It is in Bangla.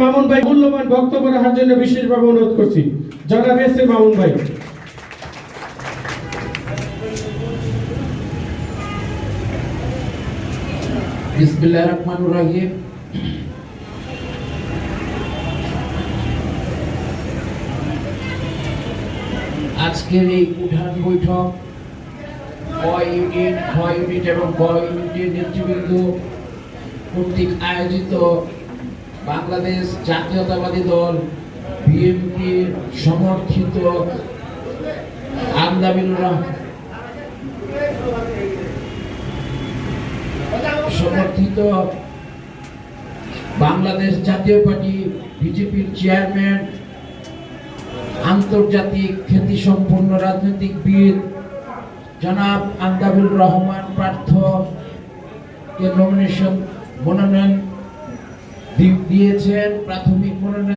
মামুন ভাই মূল্যবান বক্তব্য রাখার জন্য বিশেষভাবে অনুরোধ করছি। এস মামুন ভাই। আজকের এই উঠান বৈঠক ক ইউনিট খ ইউনিট এবং গ ইউনিটের নেতৃবৃন্দ কর্তৃক আয়োজিত বাংলাদেশ জাতীয়তাবাদী দল, বিএনপি সমর্থিত সমর্থিত বাংলাদেশ জাতীয় পার্টি বিজেপির চেয়ারম্যান, আন্তর্জাতিক খ্যাতিসম্পন্ন রাজনৈতিকবিদ জনাব আন্দাবুল রহমান পার্থ কে নমিনেশন মনোনয়ন দিয়েছেন প্রাথমিক মনোনয়ন